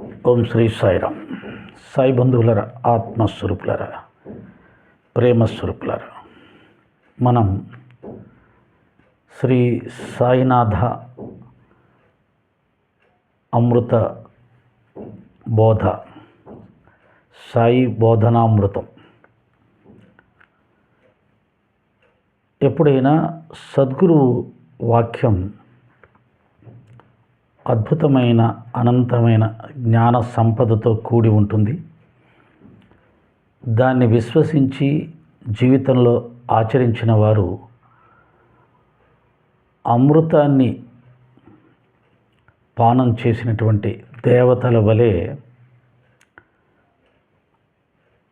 ఓం శ్రీ సాయిరామ్. సాయి బంధువులరా ఆత్మస్వరూపులరా ప్రేమస్వరూపులరా మనం శ్రీ సాయినాథ అమృత బోధ సాయి బోధనామృతం. ఎప్పుడైనా సద్గురు వాక్యం అద్భుతమైన అనంతమైన జ్ఞాన సంపదతో కూడి ఉంటుంది. దాన్ని విశ్వసించి జీవితంలో ఆచరించిన వారు అమృతాన్ని పానం చేసినటువంటి దేవతల వలె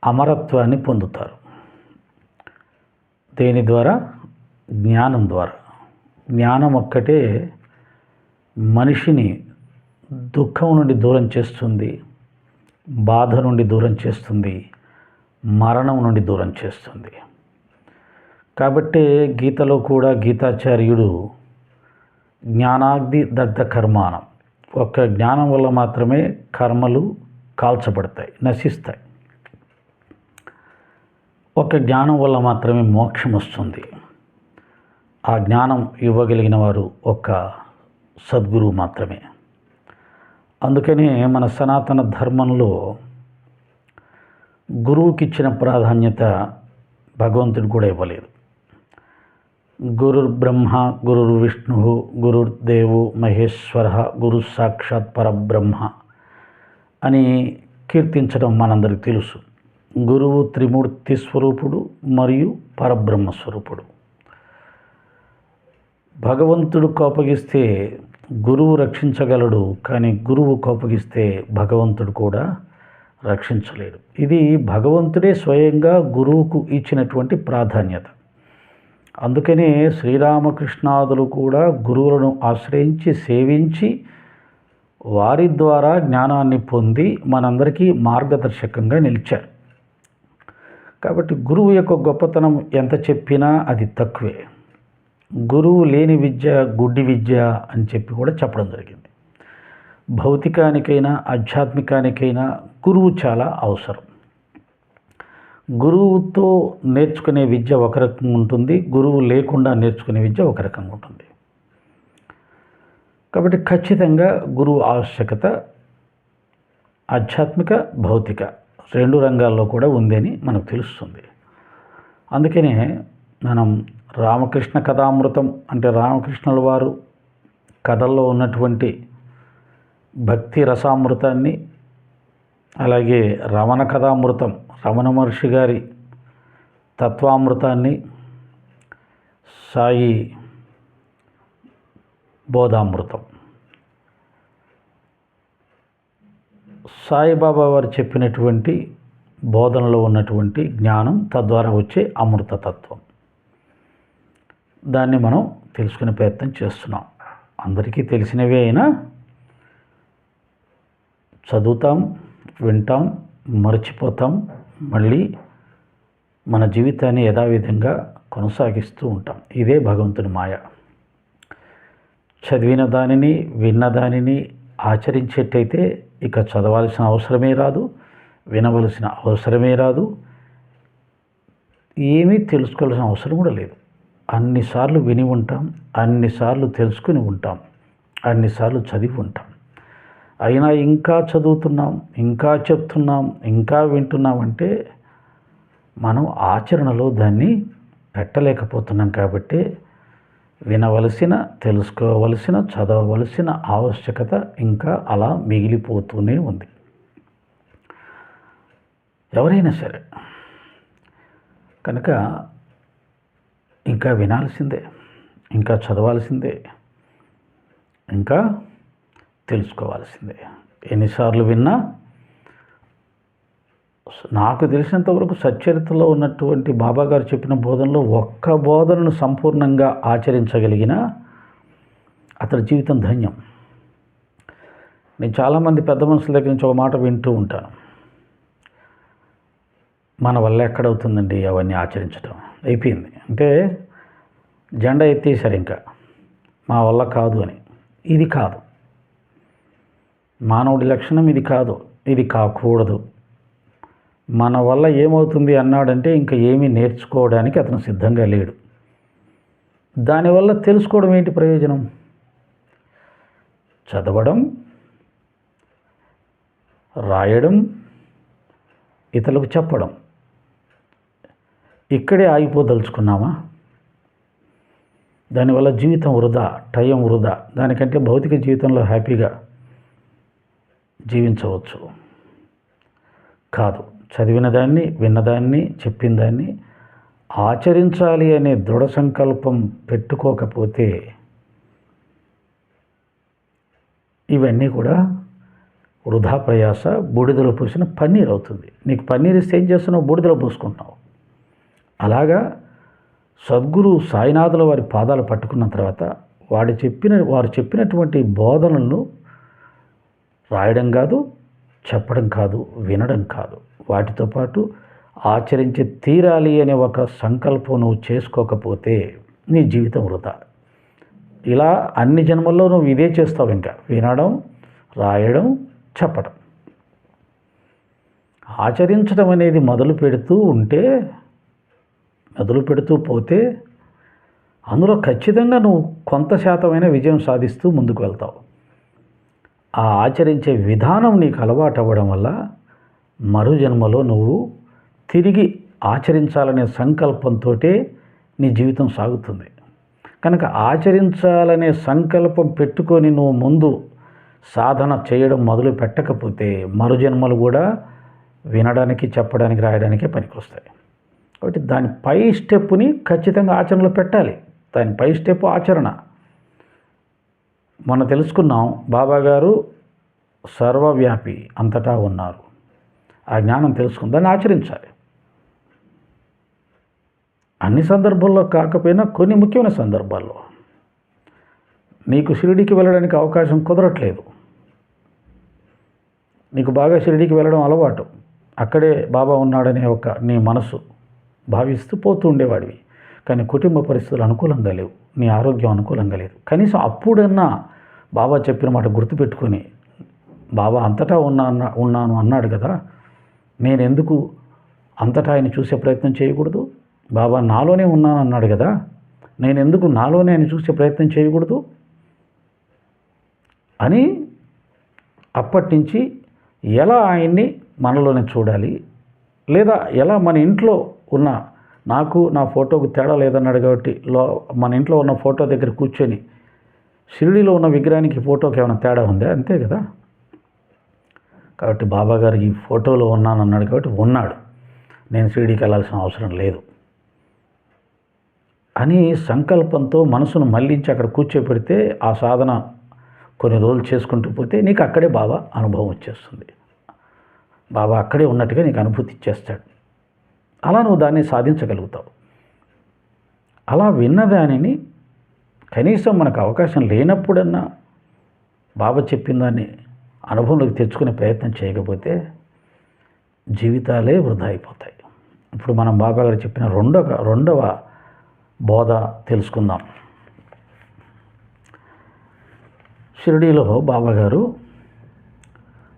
అమరత్వాన్ని పొందుతారు. దేని ద్వారా? జ్ఞానం ద్వారా. జ్ఞానం ఒక్కటే మనిషిని దుఃఖం నుండి దూరం చేస్తుంది బాధ నుండి దూరం చేస్తుంది మరణం నుండి దూరం చేస్తుంది. కాబట్టి గీతలో కూడా గీతాచార్యుడు జ్ఞానాగ్ని దగ్ధ కర్మానం. ఒక్క జ్ఞానం వల్ల మాత్రమే కర్మలు కాల్చబడతాయి నశిస్తాయి. ఒక జ్ఞానం వల్ల మాత్రమే మోక్షం వస్తుంది. ఆ జ్ఞానం ఇవ్వగలిగిన వారు ఒక్క సద్గురువు మాత్రమే. అందుకనే మన సనాతన ధర్మంలో గురువుకి ఇచ్చిన ప్రాధాన్యత భగవంతుడు కూడా ఇవ్వలేదు. గురుర్ బ్రహ్మ గురుర్ విష్ణు గురుర్దేవు మహేశ్వర గురు సాక్షాత్ పరబ్రహ్మ అని కీర్తించడం మనందరికీ తెలుసు. గురువు త్రిమూర్తి స్వరూపుడు మరియు పరబ్రహ్మ స్వరూపుడు. భగవంతుడు కోపగిస్తే గురువు రక్షించగలడు కానీ గురువు కోపగిస్తే భగవంతుడు కూడా రక్షించలేడు. ఇది భగవంతుడే స్వయంగా గురువుకు ఇచ్చినటువంటి ప్రాధాన్యత. అందుకనే శ్రీరామకృష్ణాదులు కూడా గురువులను ఆశ్రయించి సేవించి వారి ద్వారా జ్ఞానాన్ని పొంది మనందరికీ మార్గదర్శకంగా నిలిచారు. కాబట్టి గురువు యొక్క గొప్పతనం ఎంత చెప్పినా అది తక్కువే. గురువు లేని విద్య గుడ్డి విద్య అని చెప్పి కూడా చెప్పడం జరిగింది. భౌతికానికైనా ఆధ్యాత్మికానికైనా గురువు చాలా అవసరం. గురువుతో నేర్చుకునే విద్య ఒక రకంగా ఉంటుంది గురువు లేకుండా నేర్చుకునే విద్య ఒక రకంగా ఉంటుంది. కాబట్టి ఖచ్చితంగా గురువు ఆవశ్యకత ఆధ్యాత్మిక భౌతిక రెండు రంగాల్లో కూడా ఉందని మనకు తెలుస్తుంది. అందుకనే మనం రామకృష్ణ కథామృతం అంటే రామకృష్ణుల వారు కథల్లో ఉన్నటువంటి భక్తి రసామృతాన్ని అలాగే రమణ కథామృతం రమణ మహర్షి గారి తత్వామృతాన్ని సాయి బోధామృతం. సాయిబాబా వారు చెప్పినటువంటి బోధనలో ఉన్నటువంటి జ్ఞానం తద్వారా వచ్చే అమృతతత్వం. దాన్ని మనం తెలుసుకునే ప్రయత్నం చేస్తున్నాం. అందరికీ తెలిసినవే అయినా చదువుతాం వింటాం మర్చిపోతాం మళ్ళీ మన జీవితాన్ని యథావిధంగా కొనసాగిస్తూ ఉంటాం. ఇదే భగవంతుని మాయ. చదివిన దానిని విన్న దానిని ఆచరించేటైతే ఇక చదవాల్సిన అవసరమే రాదు వినవలసిన అవసరమే రాదు. ఏమీ తెలుసుకోవాల్సిన అవసరం కూడా లేదు. అన్నిసార్లు విని ఉంటాం అన్నిసార్లు తెలుసుకుని ఉంటాం అన్నిసార్లు చదివి ఉంటాం. అయినా ఇంకా చదువుతున్నాం ఇంకా చెప్తున్నాం ఇంకా వింటున్నాం అంటే మనం ఆచరణలో దాన్ని పెట్టలేకపోతున్నాం కాబట్టి వినవలసిన తెలుసుకోవలసిన చదవవలసిన ఆవశ్యకత ఇంకా అలా మిగిలిపోతూనే ఉంది. ఎవరైనా సరే కనుక ఇంకా వినాల్సిందే ఇంకా చదవాల్సిందే ఇంకా తెలుసుకోవాల్సిందే. ఎన్నిసార్లు విన్నా నాకు తెలిసినంతవరకు సచ్చరిత్రలో ఉన్నటువంటి బాబా గారు చెప్పిన బోధనలో ఒక్క బోధనను సంపూర్ణంగా ఆచరించగలిగిన అతడి జీవితం ధన్యం. నేను చాలామంది పెద్ద మనుషుల దగ్గర నుంచి ఒక మాట వింటూ ఉంటాను. మన వల్ల ఎక్కడవుతుందండి అవన్నీ ఆచరించడం అయిపోయింది. అంటే జెండా ఎత్తేసారు ఇంకా. మా వల్ల కాదు అని. ఇది కాదు. మానవుడి లక్షణం ఇది కాదు. ఇది కాకూడదు. మన వల్ల ఏమవుతుంది అన్నాడంటే ఇంకా ఏమీ నేర్చుకోవడానికి అతను సిద్ధంగా లేడు. దానివల్ల తెలుసుకోవడం ఏంటి ప్రయోజనం? చదవడం రాయడం ఇతరులకు చెప్పడం. ఇక్కడే ఆగిపోదలుచుకున్నామా? దానివల్ల జీవితం వృధా టైం వృధా. దానికంటే భౌతిక జీవితంలో హ్యాపీగా జీవించవచ్చు. కాదు చదివిన దాన్ని విన్నదాన్ని చెప్పిన దాన్ని ఆచరించాలి అనే దృఢ సంకల్పం పెట్టుకోకపోతే ఇవన్నీ కూడా వృధా ప్రయాస బూడిదలో పోసిన పన్నీర్ అవుతుంది నీకు పన్నీర్ ఇస్తే ఏం చేస్తున్నావు? బూడిదలో పోసుకుంటున్నావు. అలాగా సద్గురు సాయినాథుల వారి పాదాలు పట్టుకున్న తర్వాత వాడు చెప్పిన వారు చెప్పినటువంటి బోధనలను రాయడం కాదు చెప్పడం కాదు వినడం కాదు. వాటితో పాటు ఆచరించి తీరాలి అనే ఒక సంకల్పం నువ్వు చేసుకోకపోతే నీ జీవితం వృధా. ఇలా అన్ని జన్మల్లో నువ్వు ఇదే చేస్తావు ఇంకా. వినడం రాయడం చెప్పడం. ఆచరించడం అనేది మొదలు పెడుతూ ఉంటే మొదలు పెడుతూ పోతే అందులో ఖచ్చితంగా నువ్వు కొంత శాతమైన విజయం సాధిస్తూ ముందుకు వెళ్తావు. ఆ ఆచరించే విధానం నీకు అలవాటు అవ్వడం వల్ల మరు జన్మలో నువ్వు తిరిగి ఆచరించాలనే సంకల్పంతో నీ జీవితం సాగుతుంది. కనుక ఆచరించాలనే సంకల్పం పెట్టుకొని నువ్వు ముందు సాధన చేయడం మొదలు పెట్టకపోతే మరు జన్మలు కూడా వినడానికి చెప్పడానికి రాయడానికే పనికొస్తాయి. కాబట్టి దాని పై స్టెప్పుని ఖచ్చితంగా ఆచరణలో పెట్టాలి. దాని పై స్టెప్ ఆచరణ. మొన్న తెలుసుకున్నాం బాబా గారు సర్వవ్యాపి అంతటా ఉన్నారు. ఆ జ్ఞానం తెలుసుకుని దాన్ని ఆచరించాలి. అన్ని సందర్భాల్లో కాకపోయినా కొన్ని ముఖ్యమైన సందర్భాల్లో. నీకు షిరిడికి వెళ్ళడానికి అవకాశం కుదరట్లేదు. నీకు బాగా షిరిడికి వెళ్ళడం అలవాటు. అక్కడే బాబా ఉన్నాడనే ఒక నీ మనసు భావిస్తూ పోతూ ఉండేవాడివి. కానీ కుటుంబ పరిస్థితులు అనుకూలంగా లేవు. నీ ఆరోగ్యం అనుకూలంగా లేదు. కనీసం అప్పుడన్నా బాబా చెప్పిన మాట గుర్తుపెట్టుకొని బాబా అంతటా ఉన్నా ఉన్నాను అన్నాడు కదా నేను ఎందుకు అంతటా ఆయన చూసే ప్రయత్నం చేయకూడదు? బాబా నాలోనే ఉన్నాను అన్నాడు కదా నేను ఎందుకు నాలోనే ఆయన చూసే ప్రయత్నం చేయకూడదు? అని అప్పటి నుంచి ఎలా ఆయన్ని మనలోనే చూడాలి? లేదా ఎలా మన ఇంట్లో ఉన్న నాకు నా ఫోటోకు తేడా లేదన్నాడు కాబట్టి లో మన ఇంట్లో ఉన్న ఫోటో దగ్గర కూర్చొని షిరిడిలో ఉన్న విగ్రహానికి ఫోటోకి ఏమైనా తేడా ఉందా? అంతే కదా. కాబట్టి బాబా గారు ఈ ఫోటోలో ఉన్నానన్నాడు కాబట్టి ఉన్నాడు. నేను షిరిడికి వెళ్ళాల్సిన అవసరం లేదు. అని సంకల్పంతో మనసును మళ్ళించి అక్కడ కూర్చోపెడితే ఆ సాధన కొన్ని రోజులు చేసుకుంటూ పోతే నీకు అక్కడే బాబా అనుభవం వచ్చేస్తుంది. బాబా అక్కడే ఉన్నట్టుగా నీకు అనుభూతి ఇచ్చేస్తాడు. అలా నువ్వు దాన్ని సాధించగలుగుతావు. అలా విన్నదానిని కనీసం మనకు అవకాశం లేనప్పుడన్నా బాబా చెప్పిన దాన్ని అనుభవంలోకి తెచ్చుకునే ప్రయత్నం చేయకపోతే జీవితాలే వృధా అయిపోతాయి. ఇప్పుడు మనం బాబా గారు చెప్పిన రెండవ రెండవ బోధ తెలుసుకుందాం. షిరిడీలో బాబాగారు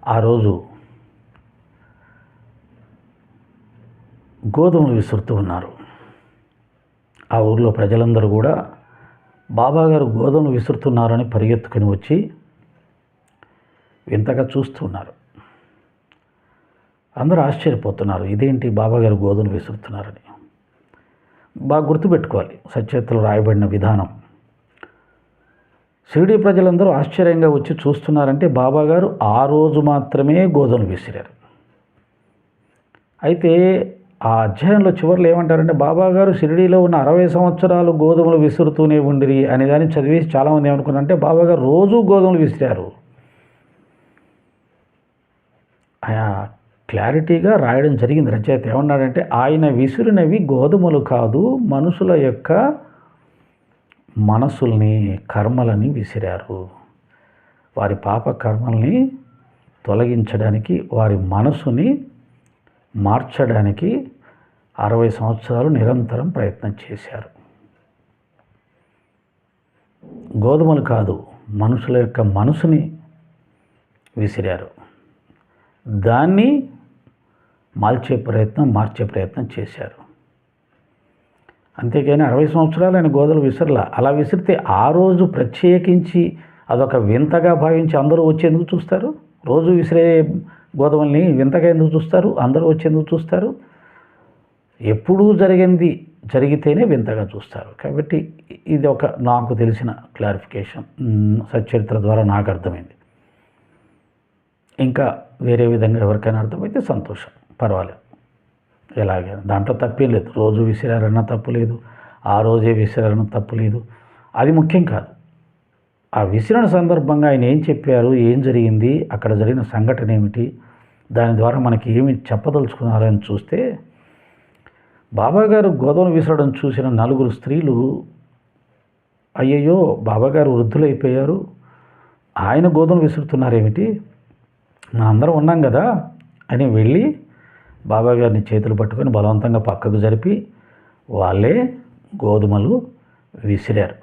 ఆ రోజు గోధుమలు విసురుతూ ఉన్నారు. ఆ ఊర్లో ప్రజలందరూ కూడా బాబాగారు గోధుమలు విసురుతున్నారని పరిగెత్తుకుని వచ్చి వింతగా చూస్తున్నారు అందరూ ఆశ్చర్యపోతున్నారు ఇదేంటి బాబాగారు గోధుమలు విసురుతున్నారని? బాగా గుర్తుపెట్టుకోవాలి సచేతలు రాయబడిన విధానం. షిరిడి ప్రజలందరూ ఆశ్చర్యంగా వచ్చి చూస్తున్నారంటే బాబాగారు ఆ రోజు మాత్రమే గోధుమలు విసిరారు. అయితే ఆ అధ్యాయంలో చివరిలో ఏమంటారంటే బాబా గారు షిరిడీలో ఉన్న అరవై సంవత్సరాలు గోధుమలు విసురుతూనే ఉండిరి అనే దాన్ని చదివేసి చాలామంది ఏమనుకున్నారంటే బాబా గారు రోజూ గోధుమలు విసిరారు. ఆయా క్లారిటీగా రాయడం జరిగింది. రచయిత ఏమన్నాడంటే ఆయన విసిరినవి గోధుమలు కాదు మనుషుల యొక్క మనసుల్ని కర్మలని విసిరారు. వారి పాప కర్మల్ని తొలగించడానికి వారి మనసుని మార్చడానికి అరవై సంవత్సరాలు నిరంతరం ప్రయత్నం చేశారు. గోధుమలు కాదు మనుషుల యొక్క మనసుని విసిరారు. దాన్ని మాల్చే ప్రయత్నం మార్చే ప్రయత్నం చేశారు. అంతేకాని అరవై సంవత్సరాలు ఆయన గోదలు విసిరలా. అలా విసిరితే ఆ రోజు ప్రత్యేకించి అదొక వింతగా భావించి అందరూ వచ్చేందుకు చూస్తారు? రోజు విసిరే గోధుమల్ని వింతగా ఎందుకు చూస్తారు? అందరూ వచ్చేందుకు చూస్తారు? ఎప్పుడూ జరిగింది జరిగితేనే వింతగా చూస్తారు. కాబట్టి ఇది ఒక నాకు తెలిసిన క్లారిఫికేషన్ మ్, సచ్చరిత్ర ద్వారా నాకు అర్థమైంది. ఇంకా వేరే విధంగా ఎవరికైనా అర్థమైతే సంతోషం. పర్వాలేదు. ఎలాగైనా. దాంట్లో తప్పేం లేదు. రోజు విసిరారన్నా తప్పు లేదు. ఆ రోజే విసిరారన్నా తప్పు లేదు. అది ముఖ్యం కాదు. ఆ విసిరణ సందర్భంగా ఆయన ఏం చెప్పారు ఏం జరిగింది అక్కడ జరిగిన సంఘటన ఏమిటి దాని ద్వారా మనకి ఏమి చెప్పదలుచుకున్నారని చూస్తే బాబాగారు గోదావరి విసరడం చూసిన నలుగురు స్త్రీలు అయ్యయ్యో బాబాగారు వృద్ధులైపోయారు ఆయన గోధుమ విసురుతున్నారేమిటి మనందరం ఉన్నాం కదా అని వెళ్ళి బాబాగారిని చేతులు పట్టుకొని బలవంతంగా పక్కకు జరిపి వాళ్ళే గోధుమలు విసిరారు.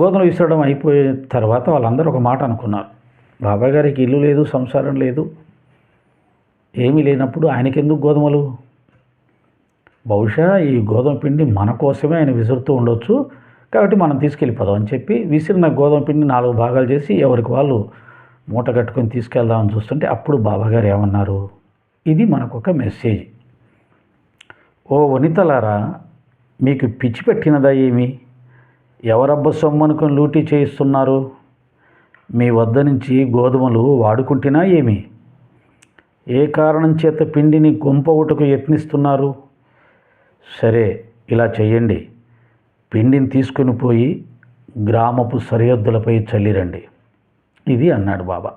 గోధుమలు విసరడం అయిపోయిన తర్వాత వాళ్ళందరూ ఒక మాట అనుకున్నారు. బాబాయ్ గారికి ఇల్లు లేదు సంసారం లేదు. ఏమీ లేనప్పుడు ఆయనకెందుకు గోధుమలు? బహుశా ఈ గోధుమ పిండి మన కోసమే ఆయన విసురుతూ ఉండొచ్చు. కాబట్టి మనం తీసుకెళ్ళిపోదాం అని చెప్పి విసిరిన గోధుమ పిండి నాలుగు భాగాలు చేసి ఎవరికి వాళ్ళు మూట కట్టుకొని తీసుకెళ్దామని చూస్తుంటే అప్పుడు బాబాగారు ఏమన్నారు? ఇది మనకు ఒక మెసేజ్. ఓ వనితలారా మీకు పిచ్చి పెట్టినదా ఏమి? ఎవరబ్బ సొమ్మనుకుని లూటీ చేయిస్తున్నారు? మీ వద్ద నుంచి గోధుమలు వాడుకుంటున్నా ఏమి? ఏ కారణం చేత పిండిని గుంపవుటకు యత్నిస్తున్నారు? సరే ఇలా చేయండి పిండిని తీసుకుని పోయి గ్రామపు సరిహద్దులపై చల్లిరండి. ఇది అన్నాడు బాబా.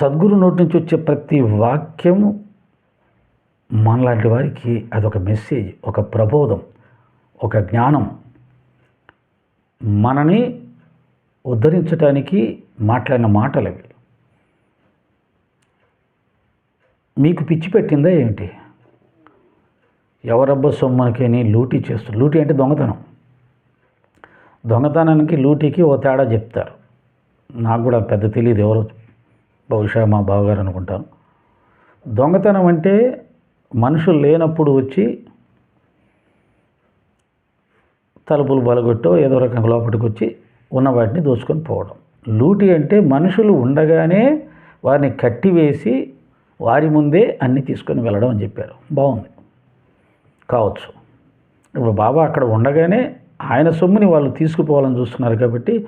సద్గురు నోటి నుంచి వచ్చే ప్రతి వాక్యం మనలాంటి వారికి అదొక మెసేజ్ ఒక ప్రబోధం ఒక జ్ఞానం. మనని ఉద్ధరించటానికి మాట్లాడిన మాటలు అవి. మీకు పిచ్చి పెట్టిందా ఏమిటి ఎవరబ్బ సొమ్మనికని లూటీ చేస్తారు లూటీ అంటే దొంగతనం. దొంగతనానికి లూటీకి ఓ తేడా చెప్తారు. నాకు కూడా పెద్ద తెలియదు ఎవరు బహుశా మా బావగారు అనుకుంటాను. దొంగతనం అంటే మనుషులు లేనప్పుడు వచ్చి తలుపులు బలగొట్టో ఏదో రకంగా లోపలికి వచ్చి ఉన్న వాటిని దోచుకొని పోవడం. లూటీ అంటే మనుషులు ఉండగానే వారిని కట్టివేసి వారి ముందే అన్ని తీసుకొని వెళ్ళడం అని చెప్పారు. బాగుంది. కావచ్చు. ఇప్పుడు బాబా అక్కడ ఉండగానే ఆయన సొమ్ముని వాళ్ళు తీసుకుపోవాలని చూస్తున్నారు కాబట్టి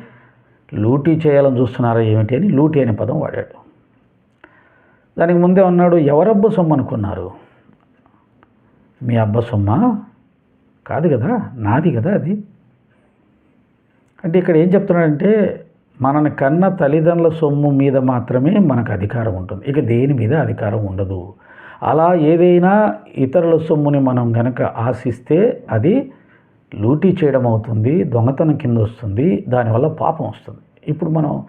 లూటీ చేయాలని చూస్తున్నారా ఏమిటి అని లూటీ అనే పదం వాడాడు. దానికి ముందే ఉన్నాడు ఎవరబ్బ సొమ్ము అనుకున్నారు? మీ అబ్బ సొమ్మా? కాదు కదా? నాది కదా అది? అంటే ఇక్కడ ఏం చెప్తున్నాడంటే మనని కన్న తల్లిదండ్రుల సొమ్ము మీద మాత్రమే మనకు అధికారం ఉంటుంది. ఇక దేని మీద అధికారం ఉండదు. అలా ఏదైనా ఇతరుల సొమ్ముని మనం గనక ఆశిస్తే అది లూటీ చేయడం అవుతుంది దొంగతనం కింద వస్తుంది దానివల్ల పాపం వస్తుంది. ఇప్పుడు మనం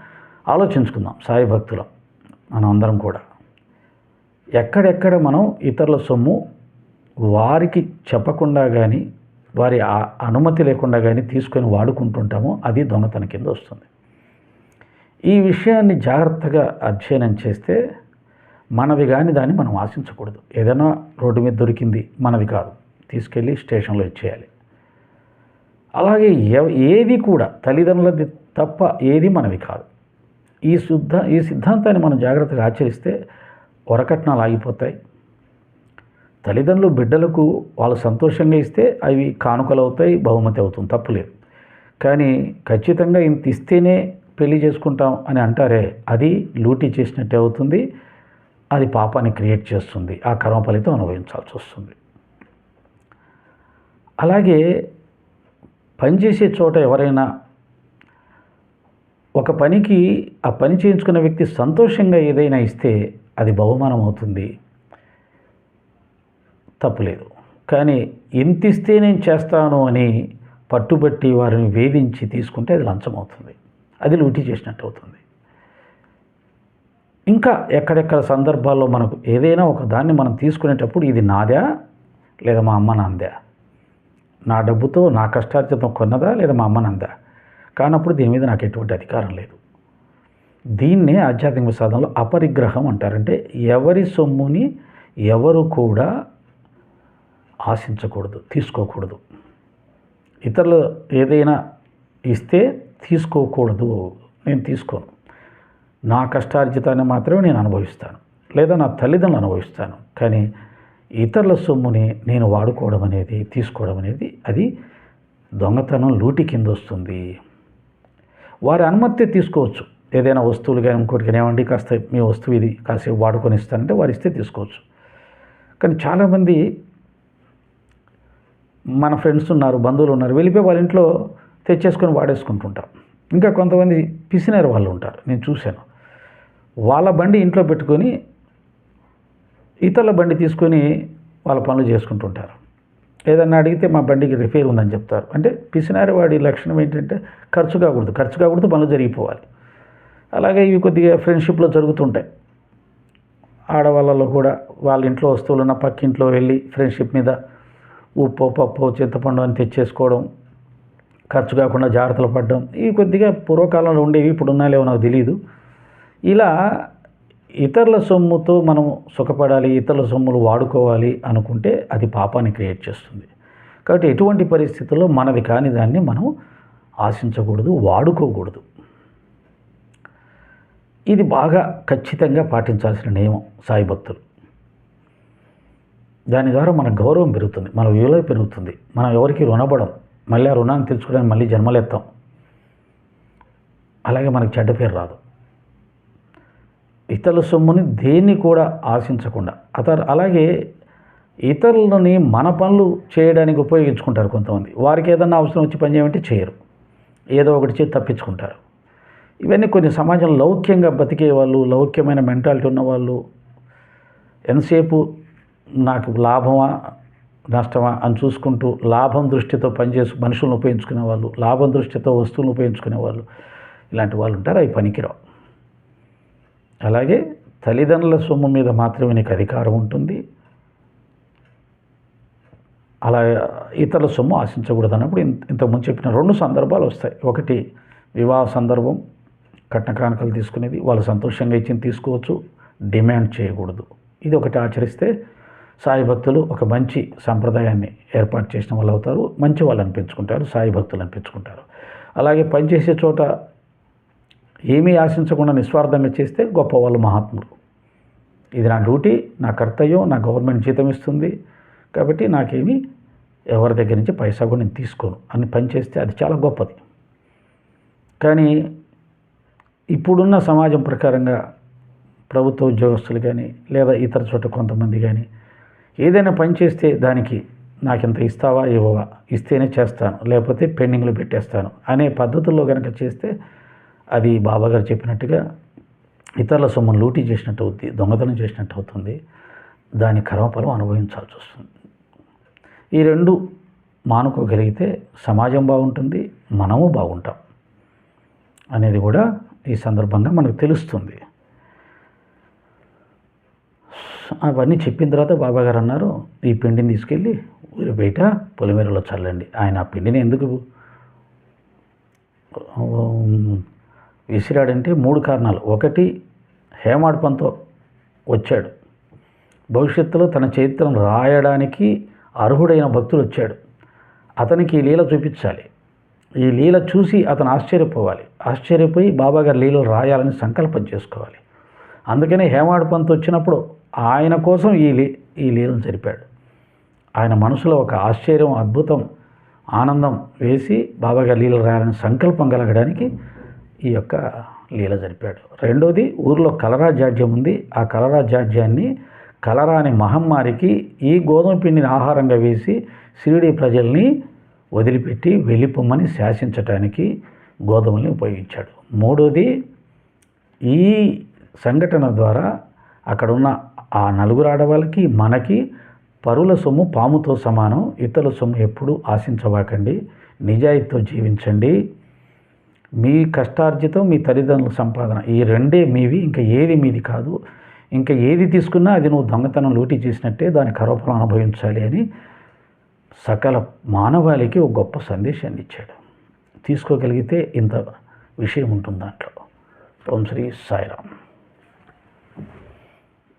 ఆలోచించుకుందాం సాయి భక్తులం మనం అందరం కూడా. ఎక్కడెక్కడ మనం ఇతరుల సొమ్ము వారికి చెప్పకుండా కానీ వారి ఆ- అనుమతి లేకుండా కానీ తీసుకొని వాడుకుంటుంటామో అది దొంగతనం కింద వస్తుంది. ఈ విషయాన్ని జాగ్రత్తగా అధ్యయనం చేస్తే మనది కానీ దాన్ని మనం ఆశించకూడదు. ఏదైనా రోడ్డు మీద దొరికింది మనది కాదు. తీసుకెళ్ళి స్టేషన్లో ఇచ్చేయాలి. అలాగే ఎవ- ఏది కూడా తల్లిదండ్రులది తప్ప ఏది మనవి కాదు. ఈ శుద్ధ ఈ సిద్ధాంతాన్ని మనం జాగ్రత్తగా ఆచరిస్తే వరకట్నాలు ఆగిపోతాయి. తల్లిదండ్రులు బిడ్డలకు వాళ్ళు సంతోషంగా ఇస్తే అవి కానుకలు అవుతాయి బహుమతి అవుతుంది తప్పులేదు. కానీ ఖచ్చితంగా ఇంత ఇస్తేనే పెళ్ళి చేసుకుంటాం అని అంటారే అది లూటీ చేసినట్టే అవుతుంది అది పాపాన్ని క్రియేట్ చేస్తుంది ఆ కర్మ ఫలితం అనుభవించాల్సి వస్తుంది. అలాగే పనిచేసే చోట ఎవరైనా ఒక పనికి ఆ పని చేయించుకున్న వ్యక్తి సంతోషంగా ఏదైనా ఇస్తే అది బహుమానం అవుతుంది తప్పులేదు. కానీ ఇంత ఇస్తే నేను చేస్తాను అని పట్టుబట్టి వారిని వేధించి తీసుకుంటే అది లంచం అవుతుంది అది లూటీ చేసినట్టు అవుతుంది. ఇంకా ఎక్కడెక్కడ సందర్భాల్లో మనకు ఏదైనా ఒక దాన్ని మనం తీసుకునేటప్పుడు ఇది నాదా? లేదా మా అమ్మ నాందా? నా డబ్బుతో నా కష్టార్జితం కొన్నదా? లేదా మా అమ్మ నందా? కానప్పుడు దీని మీద నాకు ఎటువంటి అధికారం లేదు. దీన్నే ఆధ్యాత్మిక సాధనలో అపరిగ్రహం అంటారంటే ఎవరి సొమ్ముని ఎవరు కూడా ఆశించకూడదు తీసుకోకూడదు. ఇతరులు ఏదైనా ఇస్తే తీసుకోకూడదు. నేను తీసుకోను. నా కష్టార్జితాన్ని మాత్రమే నేను అనుభవిస్తాను. లేదా నా తల్లిదండ్రులు అనుభవిస్తాను. కానీ ఇతరుల సొమ్ముని నేను వాడుకోవడం అనేది తీసుకోవడం అనేది అది దొంగతనం లూటి కింద వస్తుంది. వారి అనుమతి తీసుకోవచ్చు. ఏదైనా వస్తువులు కానీ ఇంకోటి కానీ ఏమండి కాస్త మీ వస్తువు ఇది కాసేపు వాడుకొని ఇస్తానంటే వారు ఇస్తే తీసుకోవచ్చు. కానీ చాలామంది మన ఫ్రెండ్స్ ఉన్నారు బంధువులు ఉన్నారు వెళ్ళిపోయి వాళ్ళ ఇంట్లో తెచ్చేసుకొని వాడేసుకుంటుంటారు ఇంకా కొంతమంది పిసినారు వాళ్ళు ఉంటారు నేను చూశాను. వాళ్ళ బండి ఇంట్లో పెట్టుకొని ఇతరుల బండి తీసుకొని వాళ్ళ పనులు చేసుకుంటుంటారు. ఏదన్నా అడిగితే మా బండికి రిపేర్ ఉందని చెప్తారు. అంటే పిసినారి వాడి లక్షణం ఏంటంటే ఖర్చు కాకూడదు ఖర్చు కాకూడదు పనులు జరిగిపోవాలి. అలాగే ఇవి కొద్దిగా ఫ్రెండ్షిప్లో జరుగుతుంటాయి. ఆడవాళ్ళలో కూడా వాళ్ళ ఇంట్లో వస్తువులు ఉన్న పక్కింట్లో వెళ్ళి ఫ్రెండ్షిప్ మీద ఉప్పు పప్పు చింతపండు అని తెచ్చేసుకోవడం ఖర్చు కాకుండా జాగ్రత్తలు పడడం ఇవి కొద్దిగా పూర్వకాలంలో ఉండేవి ఇప్పుడు ఉన్నాయో నాకు తెలియదు ఇలా ఇతరుల సొమ్ముతో మనం సుఖపడాలి ఇతరుల సొమ్ములు వాడుకోవాలి అనుకుంటే అది పాపాన్ని క్రియేట్ చేస్తుంది. కాబట్టి ఎటువంటి పరిస్థితుల్లో మనది కాని దాన్ని మనం ఆశించకూడదు వాడుకోకూడదు. ఇది బాగా ఖచ్చితంగా పాటించాల్సిన నియమం సాయి భక్తులు. దాని ద్వారా మన గౌరవం పెరుగుతుంది మన విలువ పెరుగుతుంది. మనం ఎవరికి రుణపడం మళ్ళీ ఆ రుణాన్ని తెచ్చుకోవడానికి మళ్ళీ జన్మలేస్తాం అలాగే మనకు చెడ్డ పేరు రాదు. ఇతరుల సొమ్ముని దేన్ని కూడా ఆశించకుండా అతను అలాగే ఇతరులని మన పనులు చేయడానికి ఉపయోగించుకుంటారు కొంతమంది. వారికి ఏదన్నా అవసరం వచ్చి పని చేయమంటే చేయరు. ఏదో ఒకటి చేసి తప్పించుకుంటారు. ఇవన్నీ కొన్ని సమాజంలో లౌక్యంగా బతికే వాళ్ళు లౌక్యమైన మెంటాలిటీ ఉన్నవాళ్ళు ఎంతసేపు నాకు లాభమా నష్టమా అని చూసుకుంటూ లాభం దృష్టితో పనిచేసి మనుషులను ఉపయోగించుకునే వాళ్ళు లాభం దృష్టితో వస్తువులను ఉపయోగించుకునే వాళ్ళు ఇలాంటి వాళ్ళు ఉంటారు అవి పనికిరావు. అలాగే తల్లిదండ్రుల సొమ్ము మీద మాత్రమే నీకు అధికారం ఉంటుంది. అలా ఇతరుల సొమ్ము ఆశించకూడదు అన్నప్పుడు ఇంత ఇంతకుముందు చెప్పిన రెండు సందర్భాలు వస్తాయి. ఒకటి వివాహ సందర్భం కట్న కానుకలు తీసుకునేది వాళ్ళు సంతోషంగా ఇచ్చింది తీసుకోవచ్చు డిమాండ్ చేయకూడదు. ఇది ఒకటి ఆచరిస్తే సాయి భక్తులు ఒక మంచి సంప్రదాయాన్ని ఏర్పాటు చేసిన వాళ్ళు అవుతారు. మంచి వాళ్ళు అనిపించుకుంటారు సాయి భక్తులు అనిపించుకుంటారు అలాగే పనిచేసే చోట ఏమీ ఆశించకుండా నిస్వార్థంగా చేస్తే గొప్ప వాళ్ళు మహాత్ములు. ఇది నా డ్యూటీ నా కర్తవ్యం నా గవర్నమెంట్ జీతం ఇస్తుంది. కాబట్టి నాకేమీ ఎవరి దగ్గర నుంచి పైసా కూడా నేను తీసుకోను. అని పని చేస్తే అది చాలా గొప్పది. కానీ ఇప్పుడున్న సమాజం ప్రకారంగా ప్రభుత్వ ఉద్యోగస్తులు కానీ లేదా ఇతర చోట కొంతమంది కానీ ఏదైనా పని చేస్తే దానికి నాకు ఇంత ఇస్తావా ఇవ్వవా? ఇస్తేనే చేస్తాను. లేకపోతే పెండింగ్లో పెట్టేస్తాను అనే పద్ధతుల్లో కనుక చేస్తే అది బాబాగారు చెప్పినట్టుగా ఇతరుల సొమ్మును లూటీ చేసినట్టు అవుతుంది దొంగతనం చేసినట్టు అవుతుంది. దాని కర్మఫలం అనుభవించాల్సి వస్తుంది. ఈ రెండు మానుకోగలిగితే సమాజం బాగుంటుంది మనము బాగుంటాం అనేది కూడా ఈ సందర్భంగా మనకు తెలుస్తుంది. అవన్నీ చెప్పిన తర్వాత బాబాగారు అన్నారు ఈ పిండిని తీసుకెళ్ళి ఊరి బయట పొలిమేరలో చల్లండి. ఆయన ఆ పిండిని ఎందుకు విసిరాడంటే మూడు కారణాలు. ఒకటి హేమాడ్పంతో వచ్చాడు. భవిష్యత్తులో తన చరిత్రను రాయడానికి అర్హుడైన భక్తుడు వచ్చాడు. అతనికి ఈ లీల చూపించాలి. ఈ లీల చూసి అతను ఆశ్చర్యపోవాలి. ఆశ్చర్యపోయి బాబాగారు లీలలు రాయాలని సంకల్పం చేసుకోవాలి. అందుకనే హేమాడ్ పంత్ వచ్చినప్పుడు ఆయన కోసం ఈ లీ ఈ లీలను జరిపాడు. ఆయన మనసులో ఒక ఆశ్చర్యం అద్భుతం ఆనందం వేసి బాబాగారు లీల రాయాలని సంకల్పం కలగడానికి ఈ యొక్క లీల జరిపాడు. రెండోది ఊరిలో కలరా జాడ్యం ఉంది. ఆ కలరా జాడ్యాన్ని కలరా అనే మహమ్మారికి ఈ గోధుమ పిండిని ఆహారంగా వేసి షిరిడి ప్రజల్ని వదిలిపెట్టి వెళ్ళిపోమ్మని శాసించటానికి గోధుమల్ని ఉపయోగించాడు. మూడోది ఈ సంఘటన ద్వారా అక్కడున్న ఆ నలుగురు ఆడవాళ్ళకి మనకి పరుల సొమ్ము పాముతో సమానం ఇతరుల సొమ్ము ఎప్పుడూ ఆశించవాకండి నిజాయితీతో జీవించండి. మీ కష్టార్జితం మీ తల్లిదండ్రుల సంపాదన ఈ రెండే మీవి ఇంకా ఏది మీది కాదు. ఇంకా ఏది తీసుకున్నా అది నువ్వు దొంగతనం లూటీ చేసినట్టే దాని కరోపరం అనుభవించాలి అని సకల మానవాళికి ఒక గొప్ప సందేశాన్ని ఇచ్చాడు. తీసుకోగలిగితే ఇంత విషయం ఉంటుంది దాంట్లో. ఓం శ్రీ సాయిరామ్.